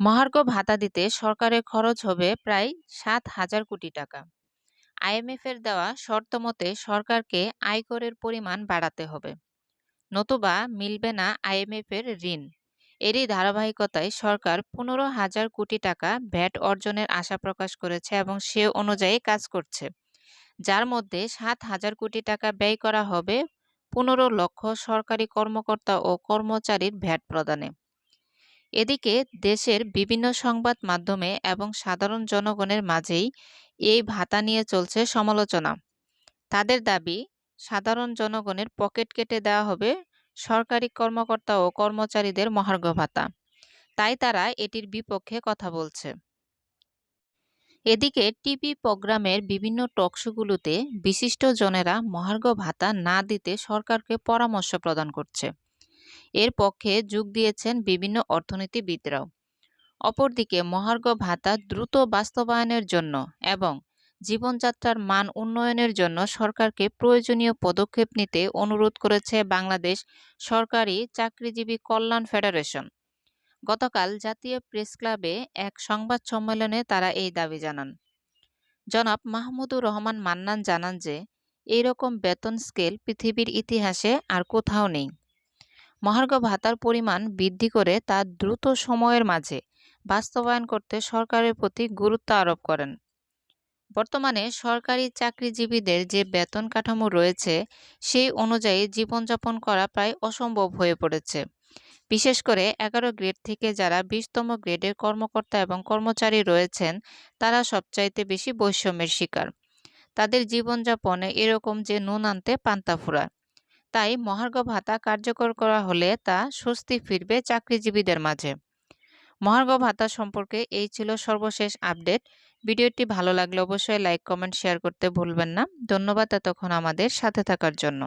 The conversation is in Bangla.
মহার্ঘ ভাতা দিতে সরকারের খরচ হবে প্রায় সাত হাজার কোটি টাকা। আইএমএফের দেওয়া শর্তমতে সরকারকে আয়করের পরিমাণ বাড়াতে হবে। নতুবা মিলবে না আইএমএফের ঋণ। এরই ধারাবাহিকতায় সরকার পনেরো হাজার কোটি টাকা ভ্যাট অর্জনের আশা প্রকাশ করেছে এবং সে অনুযায়ী কাজ করছে। যার মধ্যে সাত হাজার কোটি টাকা ব্যয় করা হবে পনেরো লক্ষ সরকারি কর্মকর্তা ও কর্মচারীর ভ্যাট প্রদানে। এদিকে দেশের বিভিন্ন সংবাদ মাধ্যমে এবং সাধারণ জনগণের মাঝেই এই ভাতা নিয়ে চলছে সমালোচনা। তাদের দাবি, সাধারণ জনগণের পকেট কেটে দেওয়া হবে সরকারি কর্মকর্তা ও কর্মচারীদের মহার্ঘ ভাতা। তাই তারা এটির বিপক্ষে কথা বলছে। এদিকে টিভি প্রোগ্রামের বিভিন্ন টকশোগুলোতে বিশিষ্ট জনেরা মহার্ঘ ভাতা না দিতে সরকারকে পরামর্শ প্রদান করছে। এর পক্ষে যোগ দিয়েছেন বিভিন্ন অর্থনীতিবিদরাও। অপরদিকে মহার্ঘ ভাতা দ্রুত বাস্তবায়নের জন্য এবং জীবনযাত্রার মান উন্নয়নের জন্য সরকারকে প্রয়োজনীয় পদক্ষেপ নিতে অনুরোধ করেছে বাংলাদেশ সরকারি চাকরিজীবী কল্যাণ ফেডারেশন। গতকাল জাতীয় প্রেস ক্লাবে এক সংবাদ সম্মেলনে তারা এই দাবি জানান। জনাব মাহমুদুর রহমান মান্নান জানান যে, এইরকম বেতন স্কেল পৃথিবীর ইতিহাসে আর কোথাও নেই। মহার্ঘ ভাতার পরিমাণ বৃদ্ধি করে তা দ্রুত সময়ের মাঝে বাস্তবায়ন করতে সরকারের প্রতি গুরুত্ব আরোপ করেন। বর্তমানে সরকারি চাকরিজীবীদের যে বেতন কাঠামো রয়েছে, সেই অনুযায়ী জীবনযাপন করা প্রায় অসম্ভব হয়ে পড়েছে। বিশেষ করে এগারো গ্রেড থেকে যারা বিশতম গ্রেডের কর্মকর্তা এবং কর্মচারী রয়েছেন, তারা সবচাইতে বেশি বৈষম্যের শিকার। তাদের জীবনযাপনে এরকম যে নুন আনতে পান্তা ফুরায়। তাই মহার্ঘ ভাতা কার্যকর করা হলে তা স্বস্তি ফিরবে চাকরিজীবীদের মাঝে। মহার্ঘ ভাতা সম্পর্কে এই ছিল সর্বশেষ আপডেট। ভিডিওটি ভালো লাগলে অবশ্যই লাইক, কমেন্ট, শেয়ার করতে ভুলবেন না। ধন্যবাদ এতক্ষণ আমাদের সাথে থাকার জন্য।